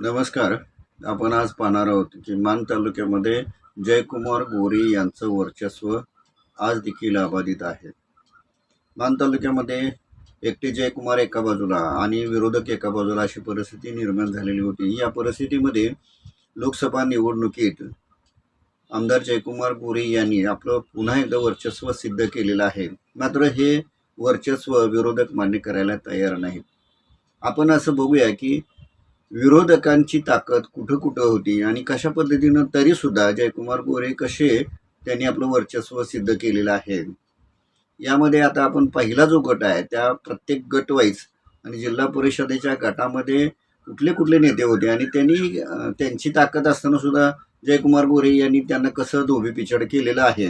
नमस्कार. आपण आज पाहणार आहोत की मान तालुक्यामध्ये जयकुमार गोरे यांचं वर्चस्व आज देखील अबाधित आहे. मान तालुक्यामध्ये एकटे जयकुमार एका बाजूला आणि विरोधक एका बाजूला अशी परिस्थिती निर्माण झालेली होती. या परिस्थितीमध्ये लोकसभा निवडणुकीत आमदार जयकुमार गोरे यांनी आपलं पुन्हा एकदा वर्चस्व सिद्ध केलेलं आहे. मात्र हे वर्चस्व विरोधक मान्य करायला तयार नाहीत. आपण असं बघूया की विरोधकांची ताकद कुठं कुठं होती आणि कशा पद्धतीनं तरीसुद्धा जयकुमार गोरे कसे त्यांनी आपलं वर्चस्व सिद्ध केलेलं आहे? यामध्ये आता आपण पहिला जो गट आहे त्या प्रत्येक गटवाईज आणि जिल्हा परिषदेच्या गटामध्ये कुठले कुठले नेते होते आणि त्यांनी त्यांची ताकद असताना सुद्धा जयकुमार गोरे यांनी त्यांना कसं धोबी पिछड केलेलं आहे?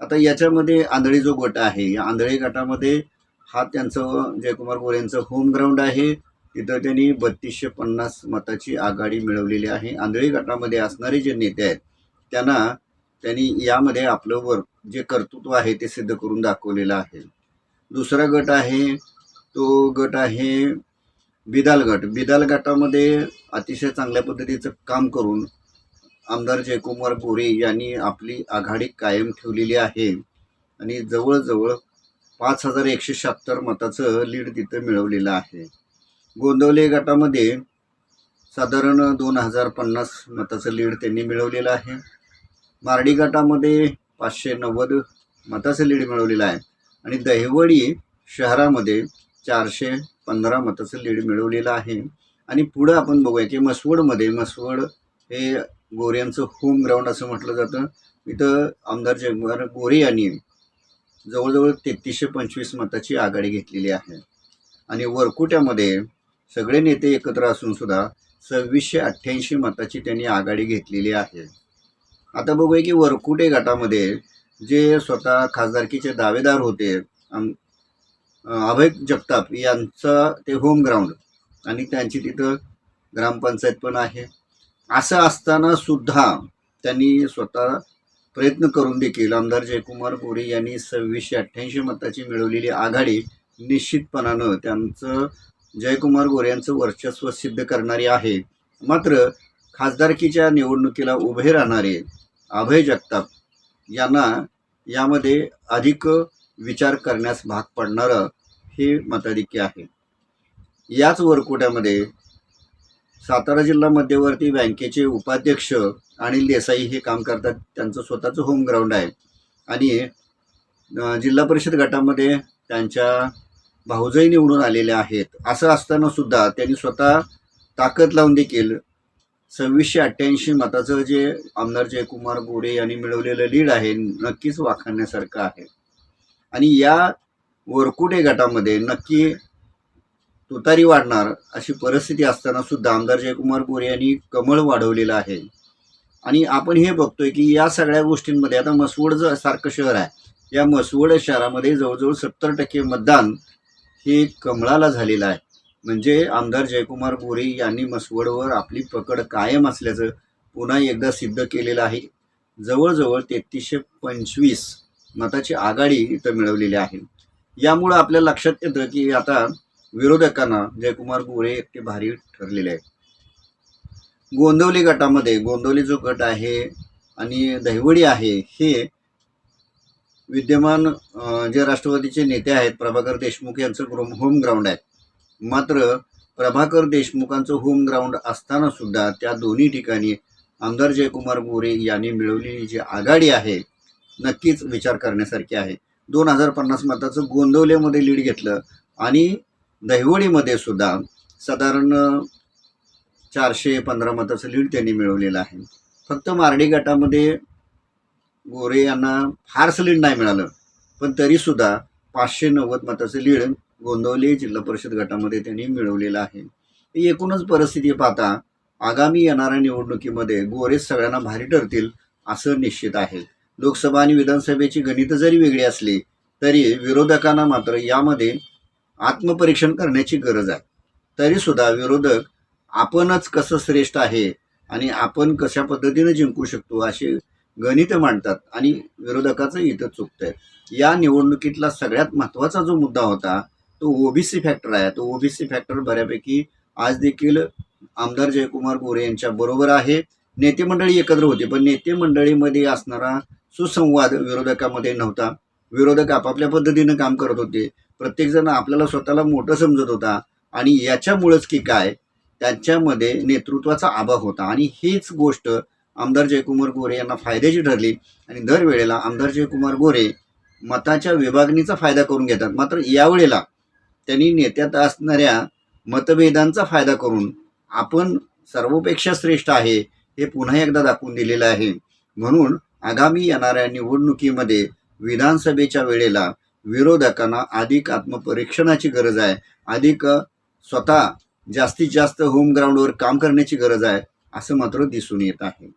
आता याच्यामध्ये आंधळी जो गट आहे या आंधळी गटामध्ये हा त्यांचं जयकुमार गोरे यांचं होम ग्राउंड आहे. तिथं त्यांनी बत्तीसशे पन्नास मताची आघाडी मिळवलेली आहे. आंधळी गटामध्ये असणारे जे नेते आहेत त्यांना त्यांनी यामध्ये आपलं वर जे कर्तृत्व आहे ते सिद्ध करून दाखवलेलं आहे. दुसरा गट आहे तो गट आहे बिदाल गट. बिदाल गटामध्ये अतिशय चांगल्या पद्धतीचं काम करून आमदार जयकुमार गोरे यांनी आपली आघाडी कायम ठेवलेली आहे. आणि जवळजवळ पाच हजार एकशे शहात्तर मताचं लीड तिथं मिळवलेलं आहे. गोंदवले गटामध्ये साधारण दोन हजार पन्नास मताचं लीड त्यांनी मिळवलेलं आहे. मारडी गटामध्ये पाचशे नव्वद मताचं लीड मिळवलेलं आहे. आणि दहिवडी शहरामध्ये चारशे पंधरा मताचं लीड मिळवलेलं आहे. आणि पुढं आपण बघूया की मसवडमध्ये मसवड हे गोऱ्यांचं होम ग्राउंड असं म्हटलं जातं. इथं आमदार जगवार गोरे यांनी जवळजवळ तेहतीसशे पंचवीस मताची आघाडी घेतलेली आहे. आणि वरकुट्यामध्ये सगळे नेते एकत्र असून सुद्धा सव्वीसशे अठ्ठ्याऐंशी मताची त्यांनी आघाडी घेतलेली आहे. आता बघूया की वरकुटे गटामध्ये जे स्वतः खासदारकीचे दावेदार होते आम- अभय जगताप यांचं ते होम ग्राउंड आणि त्यांची तिथं ग्रामपंचायत पण आहे. असं असताना सुद्धा त्यांनी स्वतः प्रयत्न करून देखील आमदार जयकुमार गोरे यांनी सव्वीसशे अठ्ठ्याऐंशी मताची मिळवलेली आघाडी निश्चितपणानं त्यांचं जयकुमार गोरे यांचं वर्चस्व सिद्ध करणारी आहे. मात्र खासदारकीच्या निवडणुकीला उभे राहणारे अभय जगताप यांना यामध्ये अधिक विचार करण्यास भाग पडणारं हे मताधिक्य आहे. याच वरकोट्यामध्ये सातारा जिल्हा मध्यवर्ती बँकेचे उपाध्यक्ष अनिल देसाई हे काम करतात. त्यांचं स्वतःचं होम ग्राउंड आहे. आणि जिल्हा परिषद गटामध्ये त्यांच्या भाऊजही निवडून आलेल्या आहेत. असं असताना सुद्धा त्यांनी स्वतः ताकद लावून देखील सव्वीसशे अठ्ठ्याऐंशी मताचं जे आमदार जयकुमार गोरे यांनी मिळवलेलं लीड आहे नक्कीच वाखाणण्यासारखं आहे. आणि या वरकुटे गटामध्ये नक्की तुतारी वाढणार अशी परिस्थिती असताना सुद्धा आमदार जयकुमार गोरे यांनी कमळ वाढवलेलं आहे. आणि आपण हे बघतोय की या सगळ्या गोष्टींमध्ये आता मसवड सारखं शहर आहे. या मसवड शहरामध्ये जवळजवळ सत्तर टक्के मतदान हे कमळाला झालेलं आहे. म्हणजे आमदार जयकुमार गोरे यांनी मसवडवर आपली पकड कायम असल्याचं पुन्हा एकदा सिद्ध केलेलं आहे. जवळजवळ तेहतीसशे पंचवीस मताची आघाडी इथं मिळवलेली आहे. यामुळं आपल्या लक्षात येतं की आता विरोधकांना जयकुमार गोरे ते भारी ठरलेले आहेत. गोंदवली गटामध्ये गोंदवली जो गट आहे आणि दहिवडी आहे हे विद्यमान जे राष्ट्रवादीचे नेते आहेत प्रभाकर देशमुख यांचं ग्रो- होम ग्राउंड आहे. मात्र प्रभाकर देशमुखांचं होम ग्राउंड असताना सुद्धा त्या दोन्ही ठिकाणी आमदार जयकुमार गोरे यांनी मिळवलेली जी आघाडी आहे नक्कीच विचार करण्यासारखी आहे. दोन हजार पन्नास मताचं गोंदवलेमध्ये लीड घेतलं आणि दहिवडीमध्ये सुद्धा साधारण चारशे पंधरा मताचं लीड त्यांनी मिळवलेलं आहे. फक्त मारडी गटामध्ये गोरे यांना फारसं लीड नाही मिळालं. पण तरीसुद्धा पाचशे नव्वद मताचं लीड गोंदवली जिल्हा परिषद गटामध्ये त्यांनी मिळवलेलं आहे. एकूणच परिस्थिती पाहता आगामी येणाऱ्या निवडणुकीमध्ये गोरे सगळ्यांना भारी ठरतील असं निश्चित आहे. लोकसभा आणि विधानसभेची गणितं जरी वेगळी असली तरी विरोधकांना मात्र यामध्ये आत्मपरीक्षण करण्याची गरज आहे. तरीसुद्धा विरोधक आपणच कसं श्रेष्ठ आहे आणि आपण कशा पद्धतीनं जिंकू शकतो असे गणित मांडतात आणि विरोधकाचं इथं चुकतंय. या निवडणुकीतला सगळ्यात महत्त्वाचा जो मुद्दा होता तो ओबीसी फॅक्टर आहे. तो ओबीसी फॅक्टर बऱ्यापैकी आज देखील आमदार जयकुमार गोरे यांच्या बरोबर आहे. नेते मंडळी एकत्र होते पण नेते मंडळीमध्ये असणारा सुसंवाद विरोधकामध्ये नव्हता. विरोधक आपापल्या पद्धतीनं काम करत होते. प्रत्येकजण आपल्याला स्वतःला मोठं समजत होता आणि याच्यामुळंच की काय त्यांच्यामध्ये नेतृत्वाचा अभाव होता. आणि हीच गोष्ट आमदार जयकुमार गोरे यांना फायद्याची ठरली आणि दरवेळेला आमदार जयकुमार गोरे मताच्या विभागणीचा फायदा करून घेतात. मात्र यावेळेला त्यांनी नेत्यात असणाऱ्या मतभेदांचा फायदा करून आपण सर्वपेक्षा श्रेष्ठ आहे हे पुन्हा एकदा दाखवून दिलेलं आहे. म्हणून आगामी येणाऱ्या निवडणुकीमध्ये विधानसभेच्या वेळेला विरोधकांना अधिक आत्मपरीक्षणाची गरज आहे. अधिक स्वतः जास्तीत जास्त होम ग्राउंडवर काम करण्याची गरज आहे असं मात्र दिसून येत आहे.